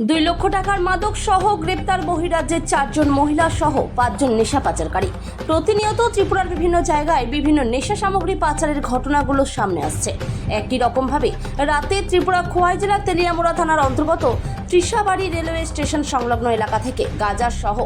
দুই লক্ষ টাকার মাদক সহ গ্রেপ্তার বহিরাজ্যের চারজন মহিলা সহ পাঁচজন নেশা পাচারকারী। প্রতিনিয়ত ত্রিপুরার বিভিন্ন জায়গায় বিভিন্ন নেশা সামগ্রী পাচারের ঘটনাগুলো সামনে আসছে। একই রকমভাবে রাতে ত্রিপুরা খোয়াই জেলার তেলিয়ামুড়া থানার অন্তর্গত ত্রিশাবাড়ি রেলওয়ে স্টেশন সংলগ্ন এলাকা থেকে গাজা সহ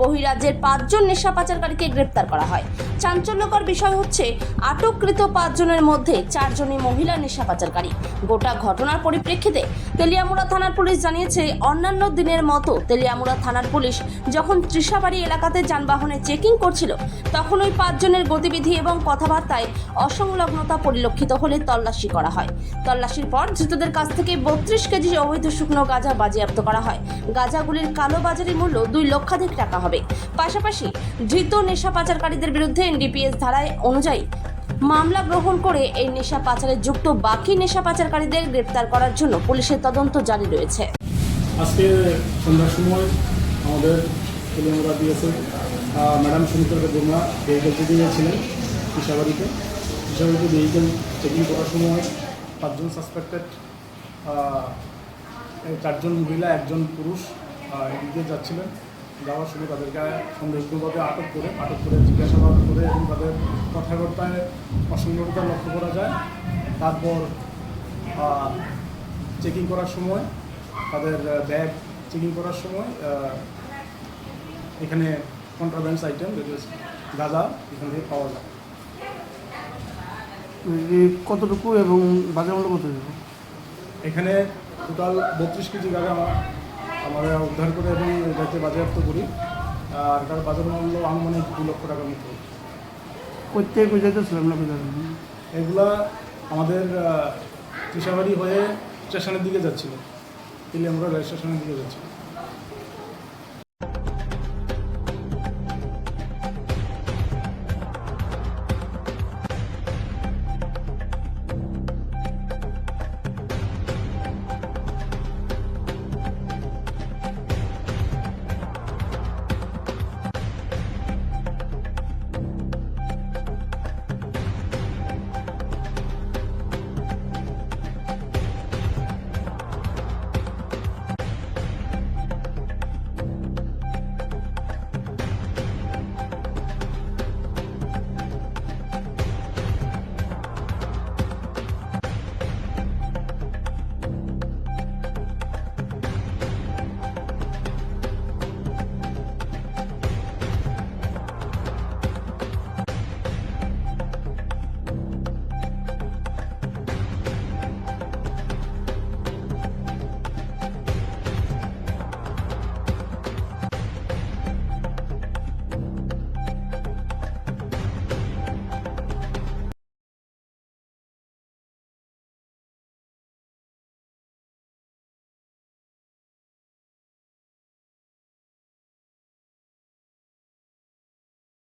বহিরাজ্যের পাঁচজন নেশা পাচারকারীকে গ্রেপ্তার করা হয়। চাঞ্চল্যকর বিষয় হচ্ছে, আটককৃত পাঁচজনের মধ্যে চারজনই মহিলা নেশা পাচারকারী। গোটা ঘটনার পরিপ্রেক্ষিতে তেলিয়ামুড়া থানার পুলিশ জানিয়েছে, অন্যান্য দিনের মতো তেলিয়ামুড়া থানার পুলিশ যখন ত্রিশাবাড়ি এলাকাতে যানবাহনে চেকিং করছিল, তখন ওই পাঁচজনের গতিবিধি এবং কথাবার্তায় অসংলগ্নতা পরিলক্ষিত হলে তল্লাশি করা হয়। তল্লাশির পর ধৃতদের কাছ থেকে বত্রিশ কেজি অবৈধ শুকনো গাঁজা বাজেয়াপ্ত করা হয়। গাঁজাগুলির কালো বাজারি মূল্য দুই লক্ষাধিক টাকা হবে। পাশাপাশি ধৃত নেশা পাচারকারীদের বিরুদ্ধে এনডিপিএস ধারায় অনুযায়ী মামলা গ্রহণ করে এই নেশা পাচারে যুক্ত বাকি নেশা পাচারকারীদের গ্রেপ্তার করার জন্য পুলিশের তদন্ত জারি রয়েছে। আজকে সন্ধ্যার সময় আমাদের তেলেঙ্গানা দিয়েছে ম্যাডাম সুমিত্রা বর্মা ভেহিকেল চেকিংয়ে ছিলেন কৃষাবাড়িতে কৃষাবাড়িতে ভেহিকেল চেকিং করার সময় পাঁচজন সাসপেক্টেড চারজন মহিলা একজন পুরুষ এদিকে যাচ্ছিলেন। যাওয়ার সময় তাদেরকে সন্দেহভাবে আটক করে আটক করে জিজ্ঞাসাবাদ করে এবং তাদের কথাবার্তায় অসংগতা লক্ষ্য করা যায়। তারপর চেকিং করার সময় তাদের ব্যাগ চেকিং করার সময় এখানে কন্ট্রাব্যান্স আইটেম গাঁজা এখান থেকে পাওয়া যায়। কতটুকু এবং বাজার মূল্য কত? দেবো এখানে টোটাল বত্রিশ কেজি গাঁজা আমরা আমরা উদ্ধার করে এবং যাতে বাজেয়াপ্ত করি। আর তার বাজার মূল্য আনুমানিক দু লক্ষ টাকার মতো। কোথায় না কোথায় এগুলা আমাদের ত্রিশাবাড়ি হয়ে স্টেশনের দিকে যাচ্ছিল। আমরা রেল স্টেশনের দিকে যাচ্ছিল